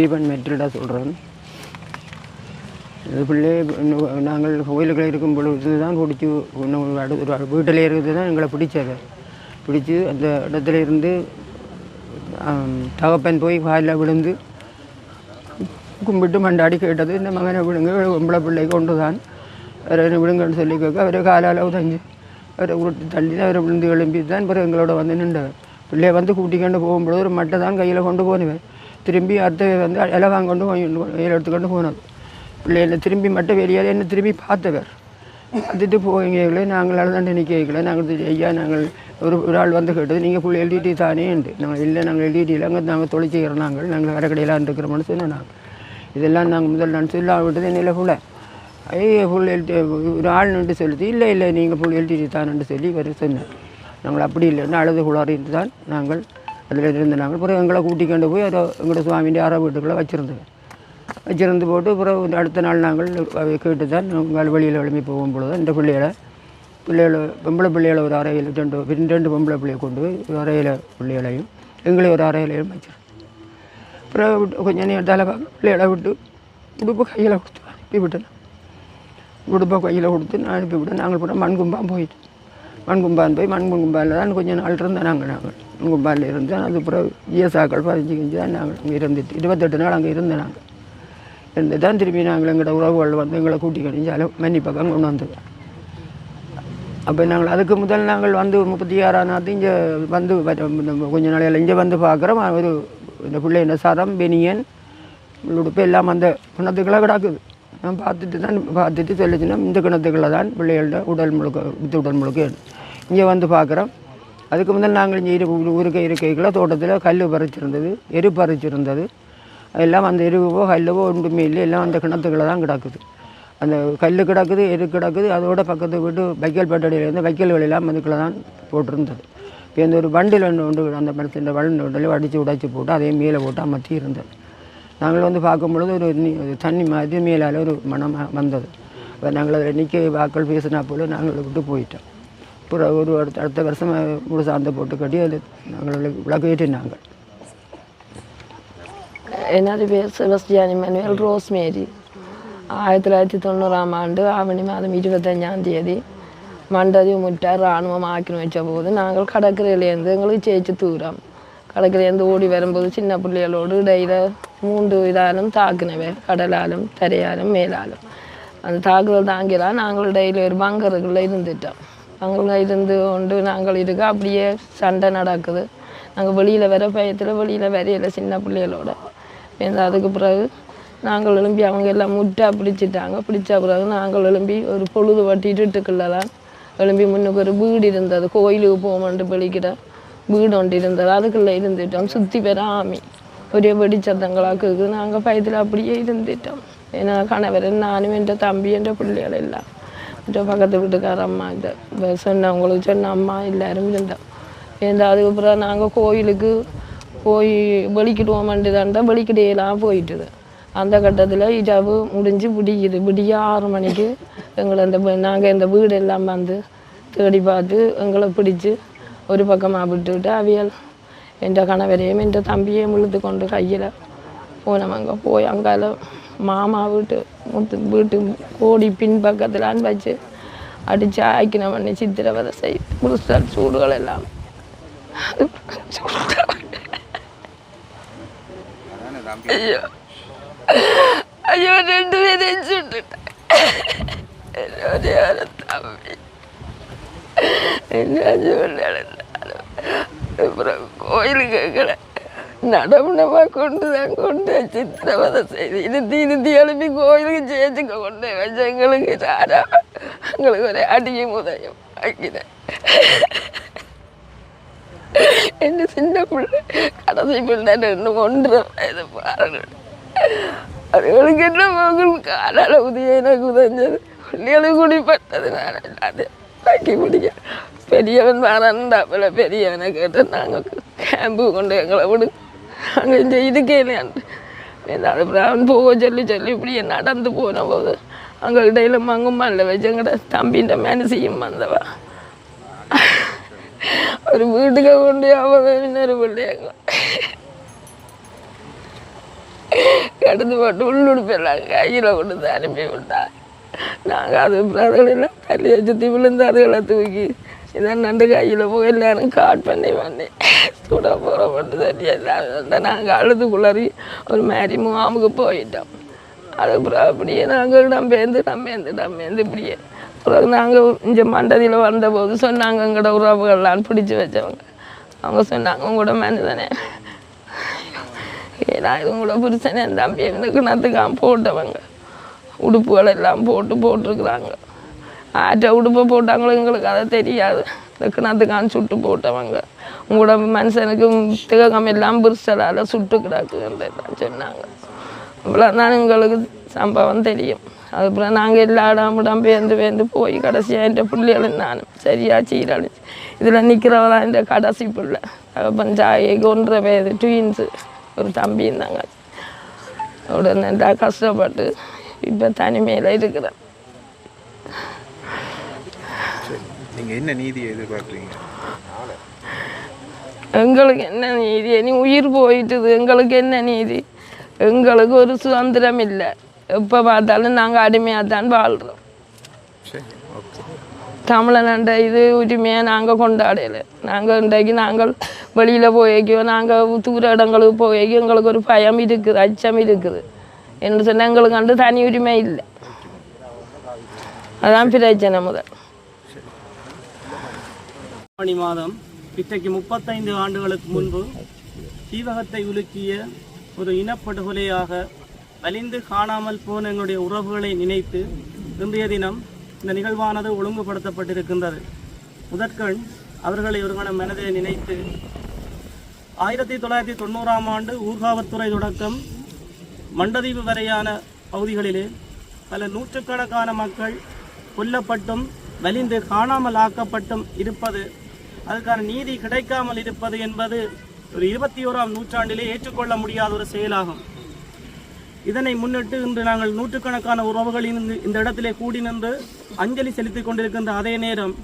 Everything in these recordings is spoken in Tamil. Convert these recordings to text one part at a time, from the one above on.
ஸ்டீபன் மெட்ரிடாக சொல்கிறேன் இது பிள்ளை நாங்கள் கோயிலுக்குள்ள இருக்கும் பொழுது தான் பிடிச்சி இன்னும் அடுத்த ஒரு வீட்டில் இருந்து தான் எங்களை பிடிச்சது பிடிச்சி அந்த இடத்துல இருந்து தகப்பன் போய் வாயில் விழுந்து கும்பிட்டு மண்டாடி கேட்டது இந்த மகனை விழுங்க பொம்பளை பிள்ளை கொண்டு தான் அவரை விழுங்கன்னு சொல்லி கேட்க அவரை காலால் உதஞ்சு அவரை உருட்டு தள்ளி தான் அவரை விழுந்து எழும்பி தான் பிறகு எங்களோட வந்து நின்றவர் பிள்ளையை வந்து கூட்டிக்கொண்டு போகும்பொழுது ஒரு மட்டை தான் கையில் கொண்டு போனவர் திரும்பி அடுத்த வந்து இலவாங்க கொண்டு போய் எடுத்துக்கொண்டு போனது பிள்ளைகளை திரும்பி மட்டும் வெளியால் என்ன திரும்பி பார்த்தவர். பார்த்துட்டு நாங்களால் நாங்கள் நினைக்க நிற்கல நாங்கள் இது ஐயா நாங்கள் ஒரு ஒரு ஆள் வந்து கேட்டது நீங்கள் ஃபுல் எழுதிட்டு தானே உண்டு நாங்கள் இல்லை நாங்கள் எழுதிட்டு இல்லை. அங்கே நாங்கள் தொலைச்சிக்கிறோம் நாங்கள். நாங்கள் வரக்கடையில் இருக்கிறோம்னு சொன்னோம் நாங்கள் இதெல்லாம் நாங்கள் முதல் நான் சொல்ல விட்டது என்ன புள்ள ஐயா ஃபுல் எழுதி ஒரு ஆள் நின்று சொல்லுது. இல்லை இல்லை நீங்கள் ஃபுல் எழுதிட்டு தானுன்னு சொல்லி இவர் சொன்னார். நாங்கள் அப்படி இல்லைன்னு அழுது குளாரிட்டு தான் நாங்கள் அதில் இருந்து நாங்கள் பிறகு எங்களை கூட்டிக்கொண்டு போய் அதை எங்களோட சுவாமிൻ്റെ அற வீட்டுக்குள்ளே வச்சுருந்தோம் வச்சுருந்து போட்டு பிறகு அடுத்த நாள் நாங்கள் கேட்டு தான் நாங்கள் வெளியில் எழுப்பி போகும் பொழுது இந்த பிள்ளைகளை பிள்ளைகளை பொம்பளை பிள்ளைகளை ஒரு அறையில் ரெண்டு ரெண்டு பொம்பளை பிள்ளையை கொண்டு போய் ஒரு அறையில் பிள்ளைகளையும் எங்களை ஒரு அறையிலையும் வச்சிருந்தோம் அப்புறம் விட்டு கொஞ்சம் நேரம் தலை பிள்ளைகளை விட்டு உடுப்பு கையில் கொடுத்து அனுப்பி விட்டேன் உடுப்பை கையில் கொடுத்து நான் அனுப்பி விட்டேன் நாங்கள் கூட மண்கும்பான் போயிட்டோம் மண்கும்பான் போய் மண்கும்பாவில் தான் கொஞ்சம் நாள் இருந்தோம் நாங்கள் நாங்கள் மண்கும்பாவில் இருந்து அது பிறகு ஜிஎஸ்ஆக்கள் பதினஞ்சு கஞ்சி தான் நாங்கள் அங்கே இருந்துட்டு இருபத்தெட்டு நாள் அங்கே இருந்தோம் நாங்கள் இருந்து தான் திரும்பி நாங்கள் எங்களோட உறவுகள் வந்து எங்களை கூட்டி கணிஞ்சாலும் மன்னி பக்கம் கொண்டு வந்தது. அப்போ நாங்கள் அதுக்கு முதல் நாங்கள் வந்து முப்பத்தி ஆறாம் நாள் இங்கே வந்து கொஞ்ச நாளையில் இங்கே வந்து பார்க்குறோம் ஒரு இந்த பிள்ளை இந்த சரம் பெனியன் உடுப்பு எல்லாம் அந்த கிணத்துக்கெல்லாம் கிடக்குது. நான் பார்த்துட்டு தான் பார்த்துட்டு சொல்லிச்சுன்னா இந்த கிணத்துக்களை தான் பிள்ளைகளோட உடல் முழுக்க வித்து உடல் முழுக்க இங்கே வந்து பார்க்குறோம் அதுக்கு முதல் நாங்கள் இங்கே இரு ஊருக்க தோட்டத்தில் கல் பறிச்சிருந்தது எரு பறிச்சிருந்தது. எல்லாம் அந்த எருவோ கல்லவோ ஒன்றுமே இல்லை. எல்லாம் அந்த கிணத்துக்களை தான் கிடக்குது. அந்த கல் கிடக்குது எரு கிடக்குது. அதோட பக்கத்து வீட்டு வைக்கல் பட்டடியிலேருந்து வைக்கல் எல்லாம் அதுக்குள்ளே தான் போட்டிருந்தது. இப்போ இந்த ஒரு வண்டில் ஒன்று உண்டு அந்த மரத்தின் வண்டு ஒன்றில் அடித்து உடைச்சி போட்டு அதே மேலே போட்டு அமர்த்தி இருந்தது. நாங்கள் வந்து பார்க்கும் பொழுது ஒரு தண்ணி மாதிரி மேலால் ஒரு மனம் வந்தது. நாங்கள் அதில் நிற்க வாக்கள் பேசினா போல நாங்கள் விட்டு போயிட்டோம். அப்புறம் ஒரு அடுத்த அடுத்த வருஷம் முழு சார்ந்த போட்டு கட்டி அதில் நாங்கள் விளக்கு ஏற்றினாங்க எனது பேர் செபஸ்டியானி மனுவேல் ரோஸ்மேரி ஆயிரத்தி தொள்ளாயிரத்தி தொண்ணூறாம் ஆண்டு ஆவணி மாதம் இருபத்தஞ்சாம் தேதி மண்டதி முட்டை இராணுவம் ஆக்கின்னு வச்ச போது நாங்கள் கடற்கரையிலேருந்து எங்களுக்கு ஜெயிச்சு தூரம் கடற்கரையிலேருந்து ஓடி வரும்போது சின்ன பிள்ளைகளோடு இடையில மூன்று இதாலும் தாக்குனவை கடலாலும் தரையாலும் மேலாலும் அந்த தாக்குதல் தாங்கிலாம் நாங்கள் இடையில ஒரு பங்கருக்குள்ளே இருந்துட்டோம் அங்கே இருந்து கொண்டு நாங்கள் இருக்க அப்படியே சண்டை நடக்குது. நாங்கள் வெளியில் வர பயத்தில் வெளியில் வரையில சின்ன பிள்ளைகளோட. இந்த அதுக்கு பிறகு நாங்கள் எழும்பி அவங்க எல்லாம் முட்டா பிடிச்சிட்டாங்க. பிடிச்ச பிறகு நாங்கள் எழும்பி ஒரு பொழுது வட்டிட்டுக்குள்ள தான் எழும்பி முன்னுக்கு ஒரு வீடு இருந்தது. கோயிலுக்கு போவோம்ட்டு வெளிக்கிட வீடு ஒன்று இருந்தது. அதுக்குள்ளே இருந்துட்டோம். சுற்றி பெற ஆமி. ஒரே வெடிச்சத்தங்களாக்கு நாங்கள் பயத்தில் அப்படியே இருந்துட்டோம். ஏன்னா கணவர் நானும் என் தம்பி என்ற பிள்ளைகள் எல்லாம். பக்கத்து வீட்டுக்கார அம்மா இந்த வ- சொன்னவங்களுக்கு சொன்ன அம்மா எல்லாரும் இருந்தோம் இந்த அதுக்கப்புறம் நாங்கள் கோயிலுக்கு போய் வெளிக்கிடுவோம் தாண்டா வெளிக்கிடையெல்லாம் போயிட்டுது அந்த கட்டத்தில் இரவு முடிஞ்சு பிடிக்குது பிடிக்க ஆறு மணிக்கு எங்களை இந்த நாங்கள் இந்த வீடு எல்லாம் வந்து தேடி பார்த்து எங்களை பிடிச்சி ஒரு பக்கமாக விட்டுவிட்டு அவியல் என் கணவரையும் என் தம்பியையும் இழுத்து கொண்டு கையில் போனோம் அங்கே போய் அங்கால மாமா வீட்டு முத்து வீட்டு கோடி பின் பக்கத்தில் வச்சு அடித்து ஆக்கின பண்ணி சித்திரவதை செய் புதுசால் சூடுகள் எல்லாம். ஐயோ. ஐயோ ரெண்டு பேரையும் சுட்டுட்டேன் ஒரே தம்பி. என்ன சொல்ல அப்புறம் கோயிலுக்கு கேட்கல நடமுனமாக கொண்டு தான் கொண்டு சித்திரவதை செய்து இருத்தி இருத்தி எழுப்பி கோயிலுக்கு சேர்த்துக்க கொண்டு வச்சு எங்களுக்கு சாரா எங்களுக்கு ஒரு அடியும் உதயம் ஆக்கினேன் என்ன சின்ன பிள்ளை கடைசி பிள்ளை ரெண்டு ஒன்றரை வயது பாருங்க அதுகளுக்கு என்ன மகள் காலால் உதய எனக்கு உதஞ்சது பிள்ளைகளுக்கு குடிப்பட்டது நான் அது தாக்கி பிடிக்க பெரியவன் வரான்டாப்பில் பெரியவனை கேட்டு நாங்கள் கேம்பு கொண்டு எங்களை விடு நாங்கள் இந்த இதுக்கே இல்லையாண்டு ஏதாவது போக சொல்லி சொல்லி இப்படியே நடந்து போன போது அங்கே இடையில இல்லை வச்சு எங்கட தம்பின்ற மனசையும் வந்தவா. ஒரு வீட்டுக்கு கொண்டு அவன் இன்னொரு பிள்ளைங்க கடந்து போட்டு உள்ளுடுப்பெல்லாம் கையில் கொண்டு அனுப்பி விட்டா நாங்கள் அது அதுகளெல்லாம் வச்சு சுற்றி விழுந்து அதுகளை தூக்கி. இதான் நண்டு கையில் போய் எல்லாரும் காட் பண்ணி பண்ணேன் சுட போகிற போட்டு தட்டி எல்லாம் நாங்கள் அழுது குளறி ஒரு மாதிரி முகாமுக்கு போயிட்டோம். அதுக்கப்புறம் அப்படியே நாங்கள் நம்பேந்து நம்பேந்து நம்பேந்து இப்படியே. பிறகு நாங்கள் இங்கே மண்டதியில் வந்தபோது சொன்னாங்க எங்களோட உறவுகள்லாம் பிடிச்சி வச்சவங்க. அவங்க சொன்னாங்க உங்களோட மனிதனே. ஏன்னா இது உங்களோட புருஷனே என் தம்பி எனக்கு நத்துக்கான் போட்டவங்க. உடுப்புகள் எல்லாம் போட்டு போட்டிருக்குறாங்க. ஆற்ற உடுப்பை போட்டாங்களோ எங்களுக்கு அதை தெரியாது. இந்த கிணத்துக்கான் சுட்டு போட்டவங்க. உங்களோட மனுஷனுக்கு திககம் எல்லாம் பிரிச்சலால் சுட்டு கிடக்குன்றதான் சொன்னாங்க. தான் எங்களுக்கு சம்பவம் தெரியும். அதுக்கப்புறம் நாங்கள் எல்லா இடம் இடம் பேர்ந்து பேர்ந்து போய் கடைசியாக என் பிள்ளைகளும் நானும் சரியாக சீரழிச்சு இதில் நிற்கிறவளா இந்த கடைசி பிள்ளை. அப்பன் ஜாயை ஒன்றரை பேர் ட்வீன்ஸு ஒரு தம்பி இருந்தாங்க உடனே கஷ்டப்பட்டு இப்போ தனிமையில் இருக்கிறேன். நீங்கள் என்ன நீதியை எதிர்பார்க்குறீங்க? எங்களுக்கு என்ன நீதி? இனி உயிர் போயிட்டுது. எங்களுக்கு என்ன நீதி? எங்களுக்கு ஒரு சுதந்திரம் இல்லை எப்போ பார்த்தாலும் நாங்கள் அடிமையாக தான் வாழ்கிறோம் தமிழனண்ட இது உரிமையை நாங்கள் கொண்டாடலை. நாங்கள் இன்றைக்கு நாங்கள் வெளியில் போய்க்கோ நாங்கள் தூர இடங்களுக்கு போய்க்கோ எங்களுக்கு ஒரு பயம் இருக்குது அச்சம் இருக்குது. என்று சொன்னால் எங்களுக்கு வந்து தனி உரிமை இல்லை. அதான் பிரச்சனை முதல். ஆவணி மாதம். இத்தகைக்கு முப்பத்தைந்து ஆண்டுகளுக்கு முன்பு தீவகத்தை உலுக்கிய ஒரு இனப்படுகொலையாக வலிந்து காணாமல் போன எங்களுடைய உறவுகளை நினைத்து இன்றைய தினம் இந்த நிகழ்வானது ஒழுங்குபடுத்தப்பட்டிருக்கின்றது. முதற்கண் அவர்களை ஒரு கணம் மனதில் நினைத்து ஆயிரத்தி தொள்ளாயிரத்தி தொண்ணூறாம் ஆண்டு ஊர்காவத்துறை தொடக்கம் மண்டதீவு வரையான பகுதிகளிலே பல நூற்றுக்கணக்கான மக்கள் கொல்லப்பட்டும் வலிந்து காணாமல் ஆக்கப்பட்டும் இருப்பது அதுக்கான நீதி கிடைக்காமல் இருப்பது என்பது ஒரு இருபத்தி ஓராம் நூற்றாண்டிலே ஏற்றுக்கொள்ள முடியாத ஒரு செயலாகும். இதனை முன்னிட்டு இன்று நாங்கள் நூற்றுக்கணக்கான உறவுகளின் இந்த- இந்த இடத்திலே கூடி நின்று அஞ்சலி செலுத்திக் கொண்டிருக்கின்ற அதே நேரம்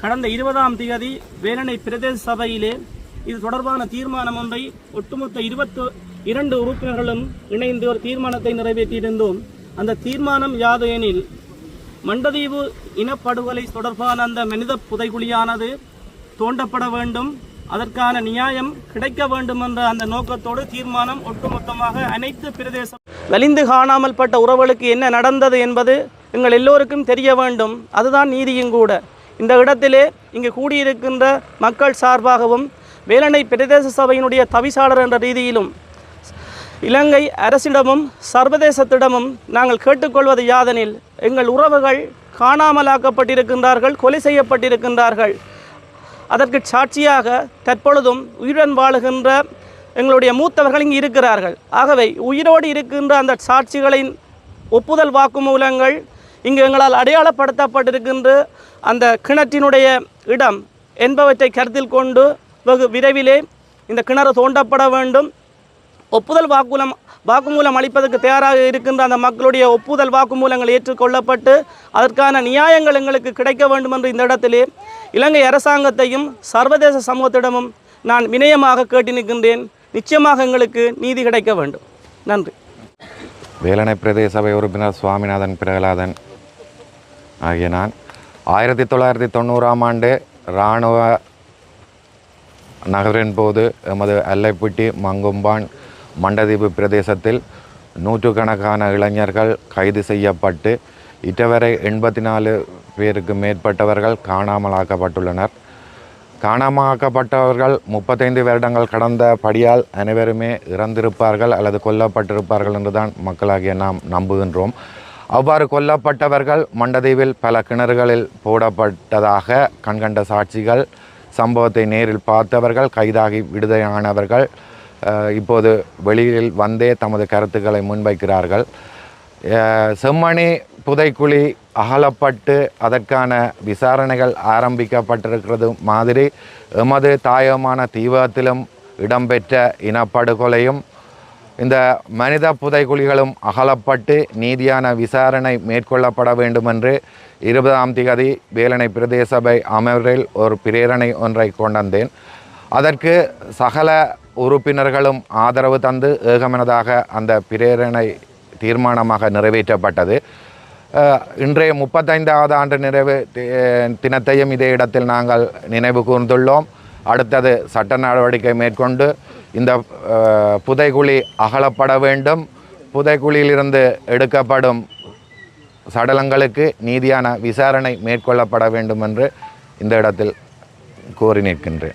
கடந்த இருபதாம் தேதி வேலனை பிரதேச சபையிலே இது தொடர்பான தீர்மானம் ஒன்றை ஒட்டுமொத்த இருபத்து இரண்டு உறுப்பினர்களும் இணைந்து ஒரு தீர்மானத்தை நிறைவேற்றியிருந்தோம். அந்த தீர்மானம் யாது எனில் மண்டதீவு இனப்படுகொலை தொடர்பான அந்த மனித புதைகுழியானது தோண்டப்பட வேண்டும். அதற்கான நியாயம் கிடைக்க வேண்டும் என்ற அந்த நோக்கத்தோடு தீர்மானம் ஒட்டுமொத்தமாக அனைத்து பிரதேசம் வலிந்து காணாமல் பட்ட உறவுகளுக்கு என்ன நடந்தது என்பது எங்கள் எல்லோருக்கும் தெரிய வேண்டும். அதுதான் நீதியும் கூட. இந்த இடத்திலே இங்கு கூடியிருக்கின்ற மக்கள் சார்பாகவும் வேலனை பிரதேச சபையினுடைய தவிசாளர் என்ற ரீதியிலும் இலங்கை அரசிடமும் சர்வதேசத்திடமும் நாங்கள் கேட்டுக்கொள்வது யாதெனில் எங்கள் உறவுகள் காணாமலாக்கப்பட்டிருக்கின்றார்கள் கொலை செய்யப்பட்டிருக்கின்றார்கள். அதற்கு சாட்சியாக தற்பொழுதும் உயிருடன் வாழுகின்ற எங்களுடைய மூத்தவர்கள் இங்கு இருக்கிறார்கள். ஆகவே உயிரோடு இருக்கின்ற அந்த சாட்சிகளின் ஒப்புதல் வாக்குமூலங்கள் இங்கு எங்களால் அடையாளப்படுத்தப்பட்டிருக்கின்ற அந்த கிணற்றினுடைய இடம் என்பவற்றை கருத்தில் கொண்டு வெகு விரைவிலே இந்த கிணறு தோண்டப்பட வேண்டும். ஒப்புதல் வாக்குமூலம் வாக்குமூலம் அளிப்பதற்கு தயாராக இருக்கின்ற அந்த மக்களுடைய ஒப்புதல் வாக்குமூலங்கள் ஏற்றுக்கொள்ளப்பட்டு அதற்கான நியாயங்கள் எங்களுக்கு கிடைக்க வேண்டும் என்று இந்த இடத்திலே இலங்கை அரசாங்கத்தையும் சர்வதேச சமூகத்திடமும் நான் வினயமாக கேட்டு நிற்கின்றேன். நிச்சயமாக எங்களுக்கு நீதி கிடைக்க வேண்டும். நன்றி. வேலனை பிரதேச சபை உறுப்பினர் சுவாமிநாதன் பிரகலாதன் ஆகிய நான் ஆயிரத்தி தொள்ளாயிரத்தி தொண்ணூறாம் ஆண்டு இராணுவ நகரின் போது எமது அல்லைப்பட்டி மங்கும்பான் மண்டதீவு பிரதேசத்தில் நூற்றுக்கணக்கான இளைஞர்கள் கைது செய்யப்பட்டு இட்டவரை எண்பத்தி நாலு பேருக்கு மேற்பட்டவர்கள் காணாமலாக்கப்பட்டுள்ளனர். காணாமலாக்கப்பட்டவர்கள் முப்பத்தைந்து வருடங்கள் கடந்த படியால் அனைவருமே இறந்திருப்பார்கள் அல்லது கொல்லப்பட்டிருப்பார்கள் என்றுதான் மக்களாகிய நாம் நம்புகின்றோம். அவ்வாறு கொல்லப்பட்டவர்கள் மண்டதீவில் பல கிணறுகளில் போடப்பட்டதாக கண்கண்ட சாட்சிகள் சம்பவத்தை நேரில் பார்த்தவர்கள் கைதாகி விடுதலையானவர்கள் இப்போது வெளியில் வந்தே தமது கருத்துக்களை முன்வைக்கிறார்கள். செம்மணி புதைக்குழி அகலப்பட்டு அதற்கான விசாரணைகள் ஆரம்பிக்கப்பட்டிருக்கிறது மாதிரி எமது தாயமான தீவகத்திலும் இடம்பெற்ற இனப்படுகொலையும் இந்த மனித புதைக்குழிகளும் அகலப்பட்டு நீதியான விசாரணை மேற்கொள்ளப்பட வேண்டும் என்று இருபதாம் திகதி வேலனை பிரதேச சபை அமர்வில் ஒரு பிரேரணை ஒன்றை கொண்டந்தேன் அதற்கு சகல உறுப்பினர்களும் ஆதரவு தந்து ஏகமனதாக அந்த பிரேரணை தீர்மானமாக நிறைவேற்றப்பட்டது. இன்றைய முப்பத்தைந்தாவது ஆண்டு நிறைவு தி- தினத்தையும் இதே இடத்தில் நாங்கள் நினைவு கூர்ந்துள்ளோம். அடுத்தது சட்ட நடவடிக்கை மேற்கொண்டு இந்த புதைகுழி அகலப்பட வேண்டும். புதைக்குழியிலிருந்து எடுக்கப்படும் சடலங்களுக்கு நீதியான விசாரணை மேற்கொள்ளப்பட வேண்டும் என்று இந்த இடத்தில் கோரி நிற்கின்றேன்.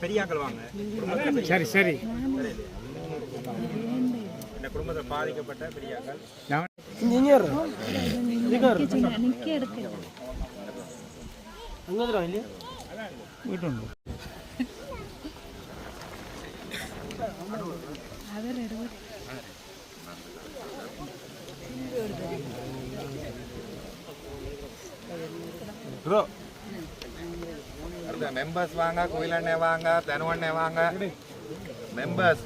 பெரியாக்கள் வாங்க சரி சரி. இந்த குடும்பத்தில் பாதிக்கப்பட்ட பெரியாக்கள் ப்ரோ மெம்பர்ஸ் வாங்க குயிலண்ணே வாங்க தனுவண்ணே வாங்க. மெம்பர்ஸ்